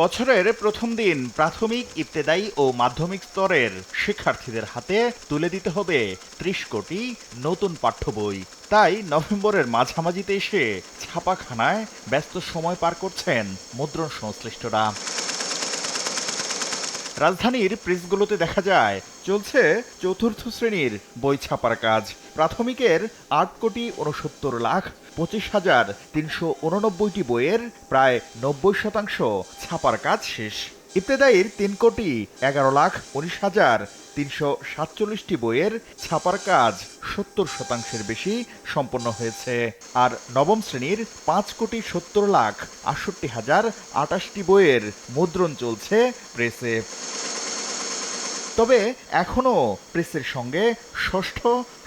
বছরের প্রথম দিন প্রাথমিক, ইবতেদায়ী ও মাধ্যমিক স্তরের শিক্ষার্থীদের হাতে তুলে দিতে হবে ত্রিশ কোটি নতুন পাঠ্য বই। তাই নভেম্বরের মাঝামাঝিতে এসে ছাপাখানায় ব্যস্ত সময় পার করছেন মুদ্রণ সংশ্লিষ্টরা। রাজধানীর প্রেসগুলোতে দেখা যায়, চলছে চতুর্থ শ্রেণির বই ছাপার কাজ। প্রাথমিকের আট কোটি উনসত্তর লাখ পঁচিশ হাজার তিনশো উননব্বইটি বইয়ের প্রায় নব্বই শতাংশ ছাপার কাজ শেষ। ইবতেদায়ীর তিন কোটি এগারো লাখ উনিশ হাজার তিনশো সাতচল্লিশটি বইয়ের ছাপার কাজ সত্তর শতাংশের বেশি সম্পন্ন হয়েছে। আর নবম শ্রেণির পাঁচ কোটি সত্তর লাখ আটষট্টি হাজার আটাশটি বইয়ের মুদ্রণ চলছে প্রেসে। তবে এখনও প্রেসের সঙ্গে ষষ্ঠ,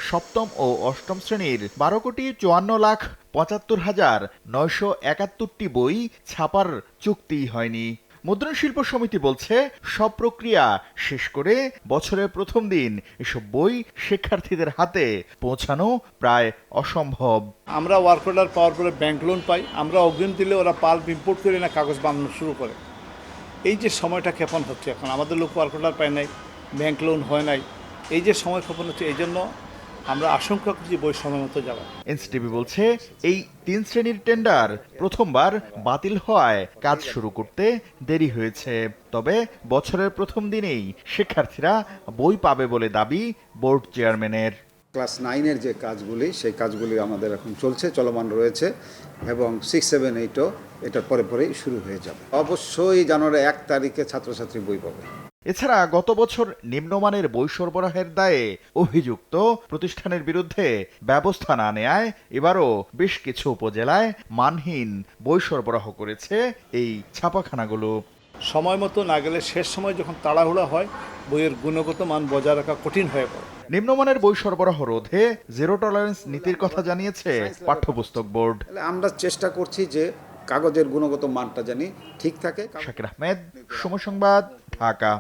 সপ্তম ও অষ্টম শ্রেণির বারো কোটি চুয়ান্ন লাখ পঁচাত্তর হাজার নয়শো একাত্তরটি বই ছাপার চুক্তি হয়নি। মুদ্রণ শিল্প সমিতি বলছে, সব প্রক্রিয়া শেষ করে বছরের প্রথম দিন এসব বই শিক্ষার্থীদের হাতে পৌঁছানো প্রায় অসম্ভব। আমরা ওয়ার্ক অর্ডার পাওয়ার পরে ব্যাংক লোন পাই, আমরা অগ্রিম দিলে ওরা পাল্প ইম্পোর্ট করে না, কাগজ বানানো শুরু করে। এই যে সময়টা ক্ষেপণ হচ্ছে এখন, আমাদের লোক ওয়ার্ক অর্ডার পায় নাই ব্যাংক লোন হয় নাই, এই যে সময় ক্ষেপণ হচ্ছে, এই জন্য আমরা আশঙ্কা করছি বই সময় মতো যাওয়া এনসিটিভি বলছে এই তিন শ্রেণির টেন্ডার প্রথমবার বাতিল হওয়ায় কাজ শুরু করতে দেরি হয়েছে। তবে বছরের প্রথম দিনেই শিক্ষার্থীরা বই পাবে বলে দাবি বোর্ড চেয়ারম্যানের। ক্লাস নাইনের যে কাজগুলি সেই কাজগুলি আমাদের এখন চলছে চলমান রয়েছে এবং সিক্স সেভেন এইটও এটার পরে পরেই শুরু হয়ে যাবে। অবশ্যই জানুয়ারি এক তারিখে ছাত্রছাত্রী বই পাবে। এছাড়া গত বছর নিম্নমানের বই সরবরাহের দায়ে অভিযুক্ত প্রতিষ্ঠানের বিরুদ্ধে ব্যবস্থা না নেয় এবারও বেশ কিছু উপজেলায় মানহীন বই সরবরাহ করেছে এই ছাপাখানাগুলো। সময় মতো না গেলে শেষ সময় যখন তাড়াহুড়া হয় বইয়ের গুণগত মান বজায় রাখা কঠিন হয়ে পড়ে। নিম্নমানের বই সরবরাহ রোধে জিরো টলারেন্স নীতির কথা জানিয়েছে পাঠ্যপুস্তক বোর্ড। তাহলে আমরা চেষ্টা করছি যে কাগজের গুণগত মানটা জানি ঠিক থাকে। শাকির আহমেদ সময় সংবাদ ঢাকা।